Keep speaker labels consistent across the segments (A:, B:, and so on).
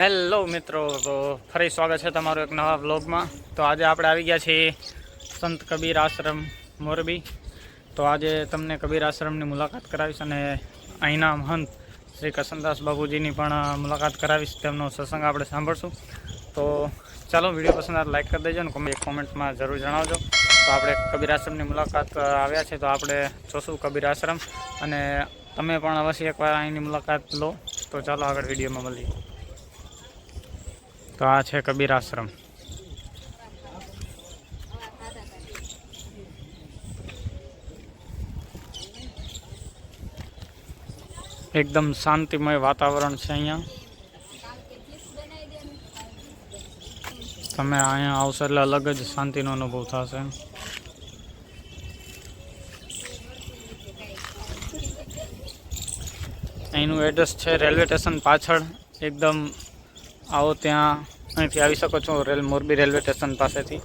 A: Hello મિત્રો, તો ફરી સ્વાગત છે તમારું એક નવા વ્લોગમાં. તો આજે આપણે આવી ગયા છીએ સંત કબીર આશ્રમ મોરબી. તો આજે તમને કબીર આશ્રમની મુલાકાત કરાવીશ અને અહીંના મહંત શ્રી કસનદાસ બાબુજીની પણ મુલાકાત કરાવીશ, તેમનો સત્સંગ આપણે સાંભળશું. તો ચાલો વીડિયો પસંદ આવે લાઈક કરી દેજો ને કોમે- કોમેન્ટમાં જરૂર જણાવજો. તો આપણે કબીર આશ્રમની મુલાકાત આવ્યા છે, તો આપણે જોશું કબીર આશ્રમ. અને તમે પણ અવશ્ય એકવાર અહીંની મુલાકાત લો. તો ચાલો આગળ વિડીયોમાં મળીએ. તો આ છે કબીર આશ્રમ. એકદમ શાંતિમય વાતાવરણ છે અહીંયા. તમે અહીંયા આવશો એટલે અલગ જ શાંતિનો અનુભવ થશે. અહીંનું એડ્રેસ છે રેલવે સ્ટેશન પાછળ. એકદમ આવો ત્યાં. અહીંથી આવી શકો છો રેલ મોરબી રેલવે સ્ટેશન પાસેથી.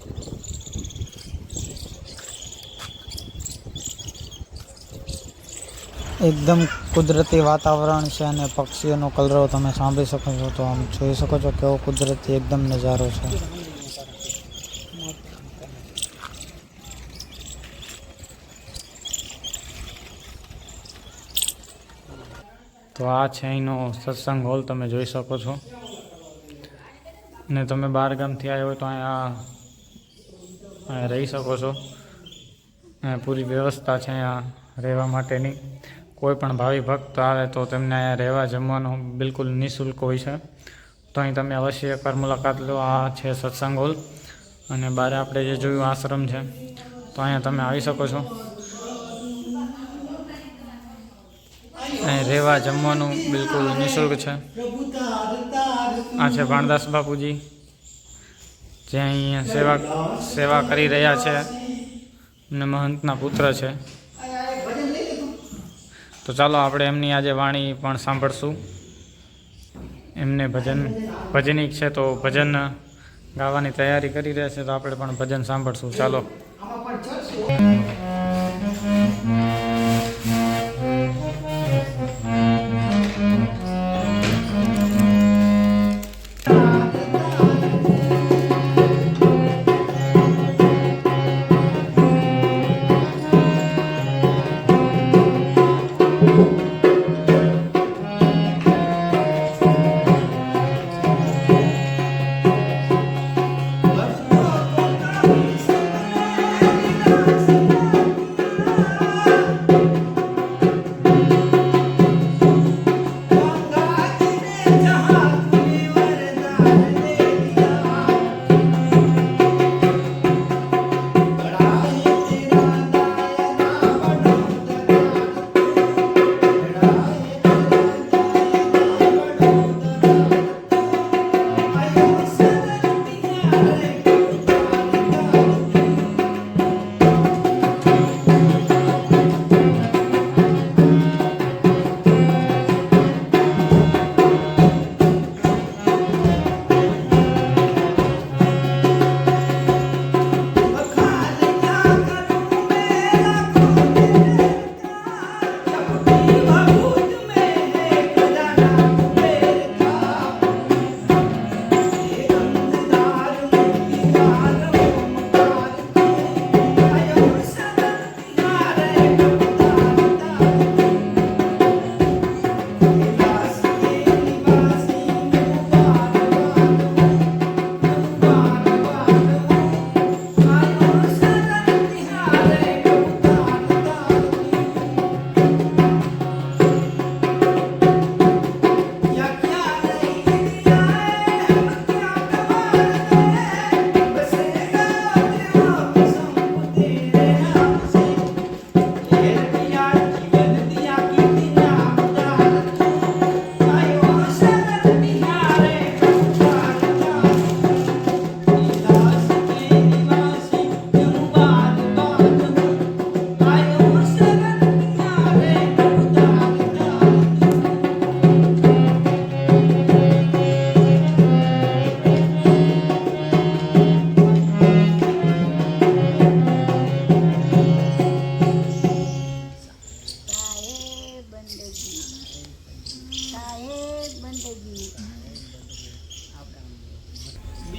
B: એકદમ કુદરતી વાતાવરણ છે અને પક્ષીઓનો કલરવ તમે સાંભળી શકો છો તો આમ જોઈ શકો છો કેવો કુદરતી એકદમ નજારો છે.
A: તો આ છે અહીંનો સત્સંગ હોલ તમે જોઈ શકો છો. ને તમે બહાર ગામથી આવ્યા હોય તો અહીંયા રહી શકો છો. પૂરી વ્યવસ્થા છે અહીંયા રહેવા માટેની. કોઈ પણ ભાવિ ભક્ત આવે તો તેમને અહીંયા રહેવા જમવાનું બિલકુલ નિઃશુલ્ક હોય છે. તો અહીં તમે અવશ્ય એકવાર મુલાકાત લો. આ છે સત્સંગ હોલ. અને બહાર આપણે જે જોયું, આશ્રમ છે. તો અહીંયા તમે આવી શકો છો. અહીં રહેવા જમવાનું બિલકુલ નિઃશુલ્ક છે. આ છે ભાણદાસ બાપુજી. જે અહીંયા સેવા સેવા કરી રહ્યા છે અને મહંતના પુત્ર છે. તો ચાલો આપણે એમની આજે વાણી પણ સાંભળશું. એમને ભજન ભજનિક છે તો ભજન ગાવાની તૈયારી કરી રહ્યા છે તો આપણે પણ ભજન સાંભળશું. ચાલો.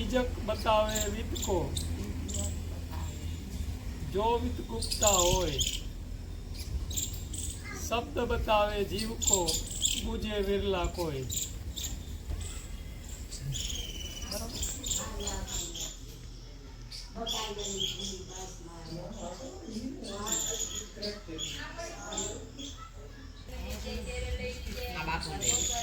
C: बीजक बतावे वित्त को जो वित्त गुप्ता होए शब्द बतावे जीव को बुझे विरला कोई Thank you.